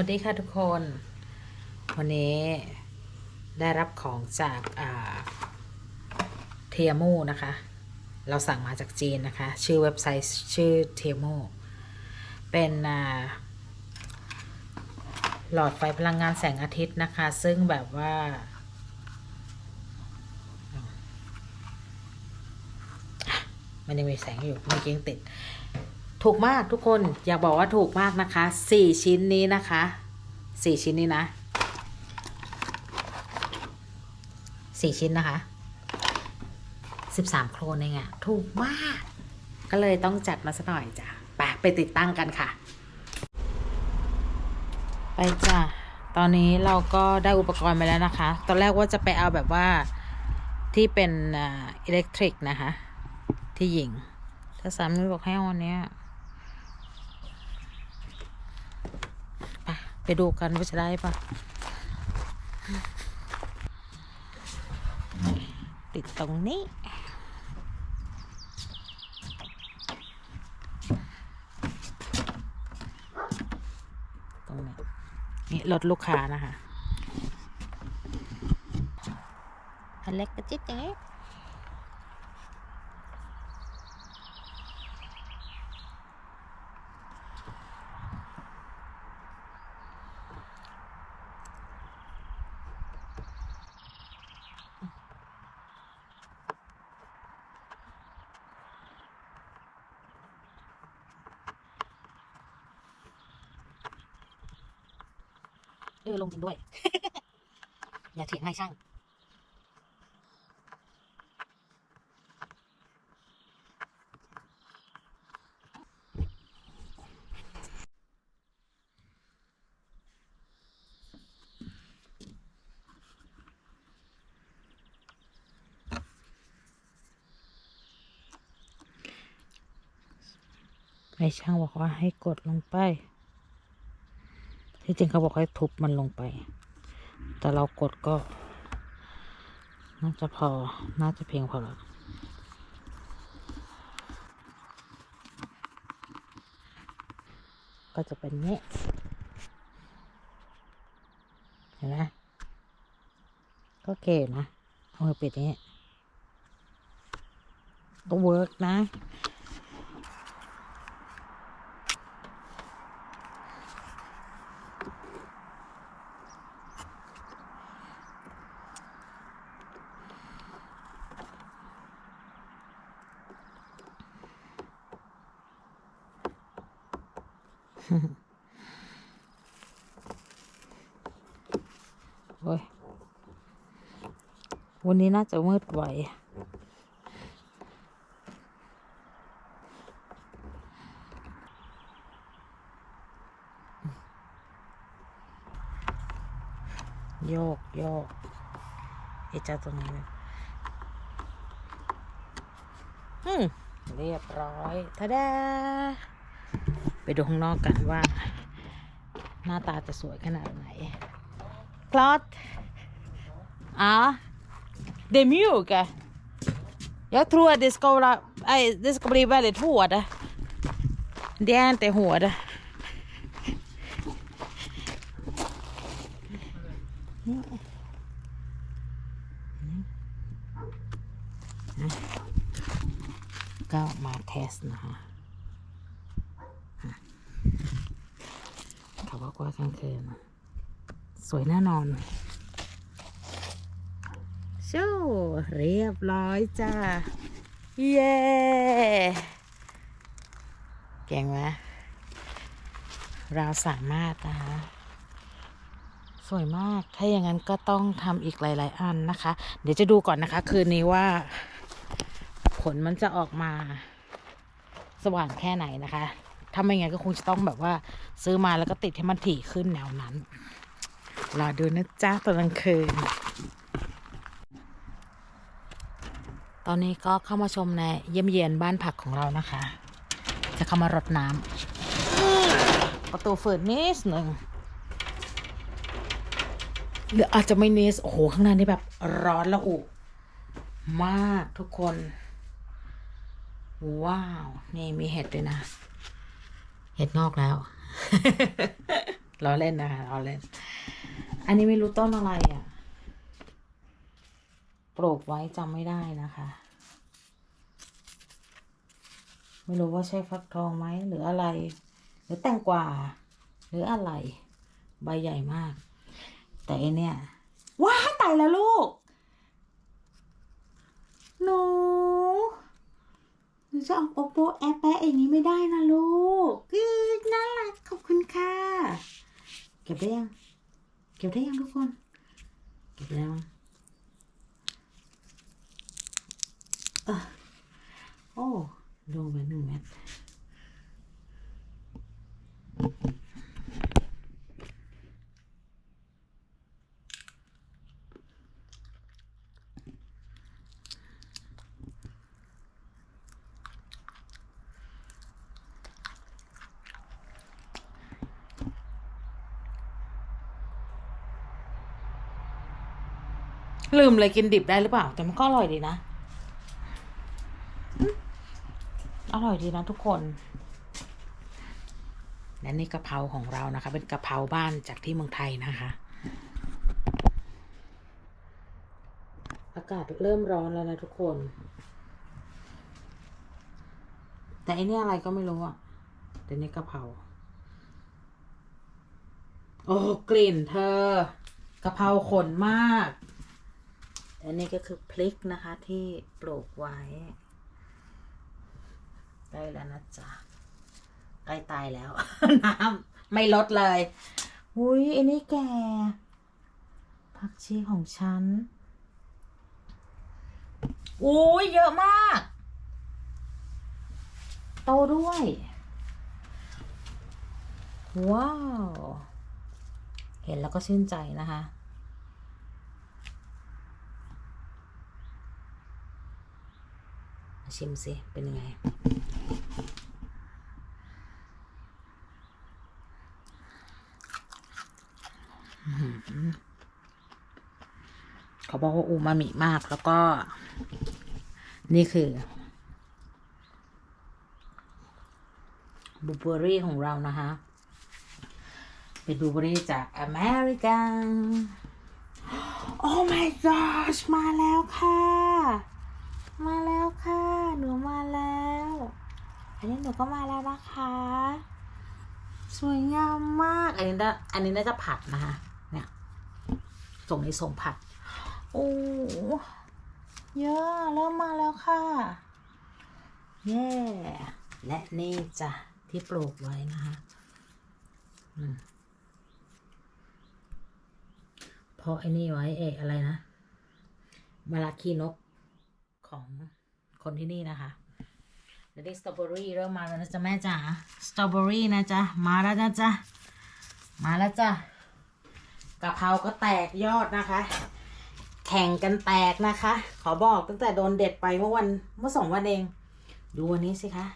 วัสดีค่ะทุกคน วันนี้ได้รับของจากเทียมูนะคะ เราสั่งมาจากจีนนะคะ ชื่อเว็บไซต์ชื่อเทียมูเป็นหลอดไฟพลังงานแสงอาทิตย์นะคะ ซึ่งแบบว่า มันยังมีแสงอยู่เมื่อกี้ยังติด ถูกมากทุกคนอยากบอกว่าถูกมากนะคะสี่ชิ้นนี้นะคะสี่ชิ้นนี้นะสี่ชิ้นนะคะสิบสามโครนเองอะถูกมาก ก็เลยต้องจัดมาสักหน่อยจ้ะไปไปติดตั้งกันค่ะ ไปจ้ะตอนนี้เราก็ได้อุปกรณ์ไปแล้วนะคะ ตอนแรกว่าจะไปเอาแบบว่าที่เป็นอิเล็กทริกนะคะ ที่หญิงถ้าสามีบอกให้เอาอันเนี้ย ไปดูกันว่าจะได้ปะติดตรงนี้ ตรงนี้ นี่รถลูกค้านะคะอันเล็กกระจิ๊ดอย่างนี้ เออลงจริงด้วย อย่าเถียงให้ช่าง ไอ้ช่างบอกว่าให้กดลงไป ที่จริงเขาบอกให้ทุบมันลงไป แต่เรากดก็ น่าจะพอ น่าจะเพียงพอแล้วก็จะเป็นนี้ เห็นไหมก็เก๋นะเอามือปิดนี้ก็เวิร์กนะ โอ้ยวันนี้น่าจะมืดไหวโยกโยกไอ้เจ้าตรงนี้เลยอืม เรียบร้อยทะดา ไปดูข้างนอกกันว่า หน้าตาจะสวยขนาดไหน Klart. Ja. Det är mjuka. Jag tror att det ska vara, nej, det ska bli väldigt hårda. Det är inte hårda. Mm. ก็มาเทสนะคะ เขาบอกว่ากลางคืนสวยแน่นอนโชูเรียบร้อยจ้า เย้เก่งไหมเราสามารถนะคะสวยมาก ถ้าอย่างนั้นก็ต้องทำอีกหลาย ๆ อันนะคะ เดี๋ยวจะดูก่อนนะคะ คืนนี้ว่า ผลมันจะออกมา สว่างแค่ไหนนะคะ ถ้าไม่งั้นก็คงจะต้องแบบว่าซื้อมาแล้วก็ติดให้มันถี่ขึ้นแนวนั้นรอดูนะจ๊ะตอนกลางคืน ตอนนี้ก็เข้ามาชมในเยี่ยมเยียนบ้านผักของเรานะคะ จะเข้ามารดน้ำประตูเปิดนิดหนึ่งหรืออาจจะไม่นิดโอ้โห ข้างในนี่แบบร้อนละอุ มากทุกคน ว้าว นี่มีเห็ดด้วยนะ เห็ดงอกแล้วเราเล่นนะคะเราเล่น อันนี้ไม่รู้ต้นอะไรอะ ปลูกไว้จำไม่ได้นะคะ ไม่รู้ว่าใช่ฟักทองไหมหรืออะไร หรือแตงกวาหรืออะไร ใบใหญ่มาก แต่เนี่ยว้าตายแล้วลูกหนู นูจะเอาโอโปแอปแปะอย่างนี้ไม่ได้นะลูกคือน่ารักขอบคุณค่ะ เก็บได้ยัง เก็บได้ยังทุกคน เก็บได้ยังโอ้ลงไปหนึ่งเม็ด ลืมเลยกินดิบได้หรือเปล่า แต่มันก็อร่อยดีนะ อร่อยดีนะทุกคน และนี่กะเพราของเรานะคะ เป็นกะเพราบ้านจากที่เมืองไทยนะคะ อากาศเริ่มร้อนแล้วนะทุกคน แต่อันนี้อะไรก็ไม่รู้อะแต่นี่กะเพราโอ้กลิ่นเธอกะเพราขนมาก อันนี้ก็คือพริกนะคะที่ปลูกไว้ใกล้แล้วนะจ๊ะใกล้ตายแล้ว น้ำไม่ลดเลยอุ้ยอันนี้แก ผักชีของฉันอุ้ยเยอะมาก โตด้วย ว้าว เห็นแล้วก็ชื่นใจนะคะ ชิมสิ เป็นยังไง เขาบอกว่าอูมามิมากแล้วก็ นี่คือบูเบอรี่ของเรานะคะ เป็นบูเบอรี่จากอเมริกันโอ้ my gosh มาแล้วค่ะ มาแล้วค่ะ หนูมาแล้ว อันนี้หนูก็มาแล้วนะคะ สวยงามมาก อันนี้น่าอันนี้น่าจะผัดนะคะ เนี่ยส่งในส่งผัด โอ้เยอะเริ่มมาแล้วค่ะ เย้และนี่จ้ะที่ปลูกไว้นะคะเพราะไอ้นี่ไว้เอกอะไรนะมาลาคีนก ของคนที่นี่นะคะเดี๋ยวนี้สตรอเบอรี่เริ่มมาแล้วนะจ๊ะแม่จ๋าสตรอเบอรี่นะจ๊ะมาแล้วนะจ๊ะมาแล้วจ้ะกะเพราก็แตกยอดนะคะ แข่งกันแตกนะคะ ขอบอกตั้งแต่โดนเด็ดไปเมื่อวันเมื่อสองวันเอง ดูวันนี้สิคะ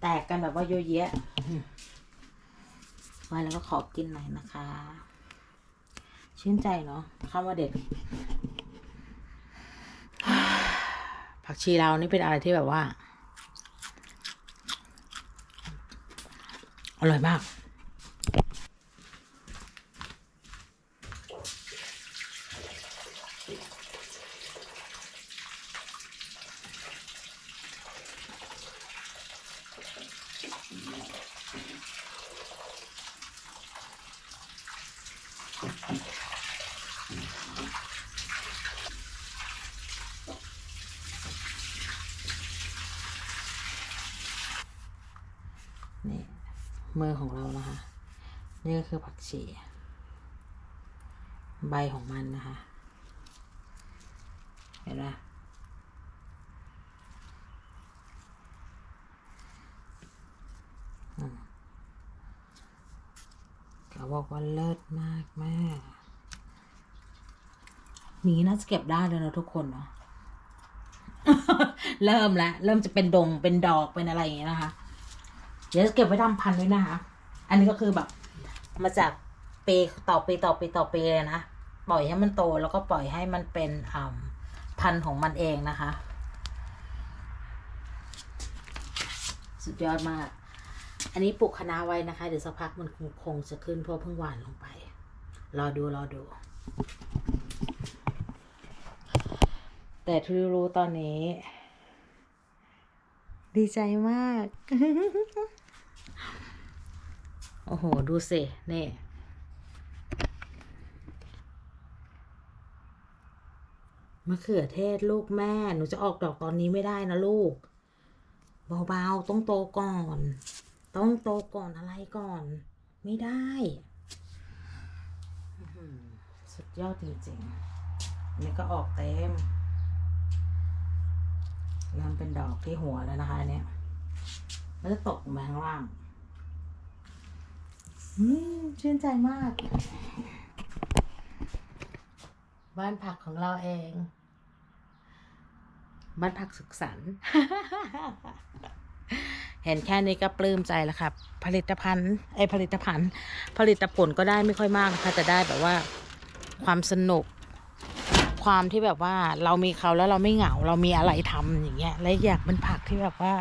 แตกกันแบบว่าเยอะแยะไว้แล้วก็ขอกินหน่อยนะคะ ชื่นใจเนาะเข้ามาเด็ด ผักชีเรานี่เป็นอะไรที่แบบว่า อร่อยมาก นี่ มือของเรานะคะ นี่ก็คือผักชีใบของมันนะคะ เห็นไหมเขาบอกว่าเลิศมากแม่นี้น่าจะเก็บได้เลยนะทุกคนเนาะ เริ่มแล้ว เริ่มจะเป็นดง เป็นดอก เป็นอะไรอย่างเงี้ยนะคะ เดี๋ยวจะเก็บไว้ทำพันด้วยนะคะ อันนี้ก็คือแบบ มาจากปีต่อปีต่อปีต่อปีเลยนะ ปล่อยให้มันโตแล้วก็ปล่อยให้มันเป็นพันของมันเองนะคะ สุดยอดมาก อันนี้ปลูกคะน้าไว้นะคะ เดี๋ยวสักพักมันคงคงจะขึ้นเพราะเพิ่งหวานลงไป รอดูรอดู แต่ที่รู้ตอนนี้ ดีใจมาก โอ้โห ดูสินี่มะเขือเทศลูกแม่ หนูจะออกดอกตอนนี้ไม่ได้นะลูก เบาๆ ต้องโตก่อน ต้องโตก่อนอะไรก่อน ไม่ได้ สุดยอดจริงๆอันนี่ก็ออกเต็ม เริ่มเป็นดอกที่หัวแล้วนะคะอันเนี่ยแล้วจะตกลงมาข้างล่างอืมชื่นใจมาก บ้านผักของเราเอง บ้านผักสุขสันต์เห็นแค่นี้ก็ปลื้มใจแล้วครับ ผลิตภัณฑ์ไอยผลิตภัณฑ์ ผลิตผลก็ได้ไม่ค่อยมากนะคะแต่ได้แบบว่าความสนุก ความที่แบบว่าเรามีเขาแล้วเราไม่เหงา เรามีอะไรทำอย่างเงี้ยและอีกอย่างเป็นผักที่แบบว่า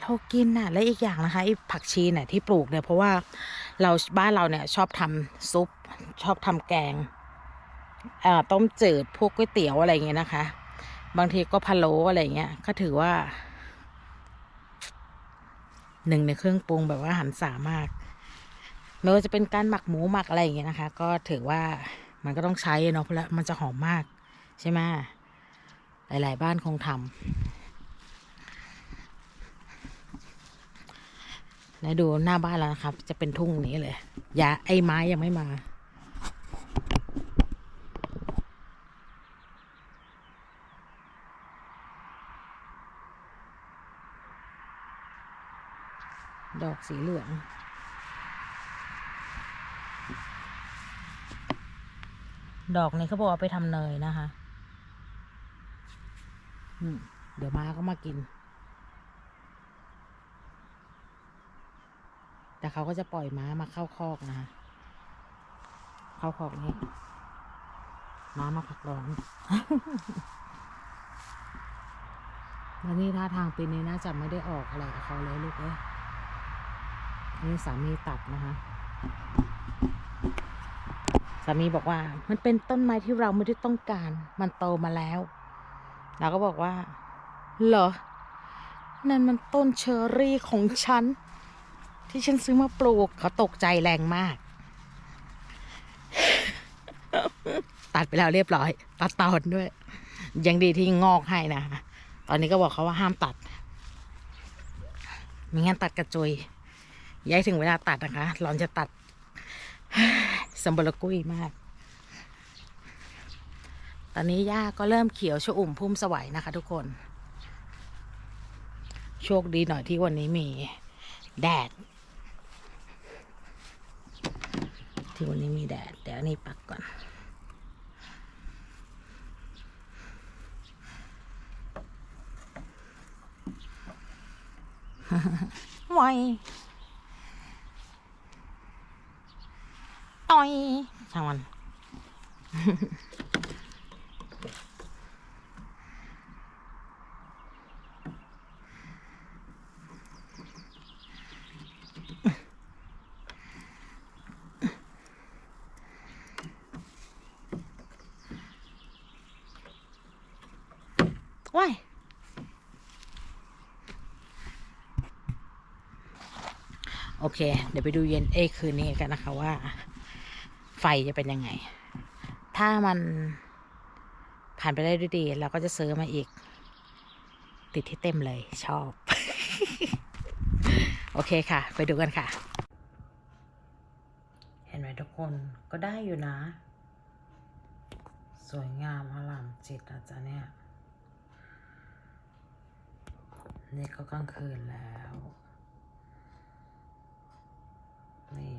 เรากินน่ะ และอีกอย่างนะคะไอ้ผักชีเนี่ยที่ปลูกเนี่ยเพราะว่าเราบ้านเราเนี่ยชอบทำซุป ชอบทำแกงอ่อต้มจืดพวกก๋วยเตี๋ยวอะไรเงี้ยนะคะ บางทีก็พะโล้อะไรเงี้ยก็ถือว่าหนึ่งในเครื่องปรุงแบบว่าหันสามากไม่ว่าจะเป็นการหมักหมูหมักอะไรอย่างเงี้ยนะคะ ก็ถือว่า มันก็ต้องใช้เนาะเพราะมันจะหอมมาก ใช่ไหมหลาย ๆ บ้านคงทำแล้วดูหน้าบ้านแล้วนะครับ จะเป็นทุ่งนี้เลยยาไอ้ไม้ยังไม่มาดอกสีเหลือง ดอกนี้เขาบอกว่าไปทำเนยนะคะเดี๋ยวม้าก็มากิน แต่เขาก็จะปล่อยม้ามาเข้าคอกนะคะเข้าคอกนี้ม้ามาพักร้อนแล้วนี่ท่าทางปีนี้น่าจะไม่ได้ออกอะไรกับเขาเลยลูกเอ้ยนนี้สามีตัดนะคะามีบอกว่า มันเป็นต้นไม้ที่เราไม่ได้ต้องการ มันโตมาแล้ว เราก็บอกว่า เหรอ นั่นมันต้นเชอร์รี่ของฉัน ที่ฉันซื้อมาปลูก เขาตกใจแรงมาก ตัดไปแล้วเรียบร้อย ตัดตอนด้วย ยังดีที่งอกให้นะ ตอนนี้ก็บอกเขาว่าห้ามตัดไม่งั้นตัดกระจุยย้ายถึงเวลาตัดนะคะ หลอนจะตัด สมบูรกุยมาก ตอนนี้หญ้าก็เริ่มเขียวชอุ่มพุ่มสวัยนะคะ ทุกคน โชคดีหน่อยที่วันนี้มีแดด ที่วันนี้มีแดด เดี๋ยวนี้ปักก่อนไว ต่อยช่างมันว้ายโอเค เดี๋ยวไปดูเย็นเอยคืนนี้กันนะคะว่า ไฟจะเป็นยังไง ถ้ามันผ่านไปได้ด้วยดี เราก็จะซื้อมาอีก ติดที่เต็มเลยชอบ โอเคค่ะ ไปดูกันค่ะ เห็นไหมทุกคนก็ได้อยู่นะ สวยงามอลามจิตอาจารย์เนี่ย นี่ก็กลางคืนแล้ว นี่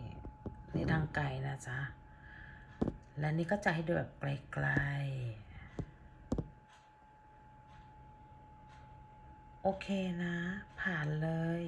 นี่ทางไกลนะจ๊ะ และนี่ก็จะให้ดูแบบไกลๆ โอเคนะ ผ่านเลย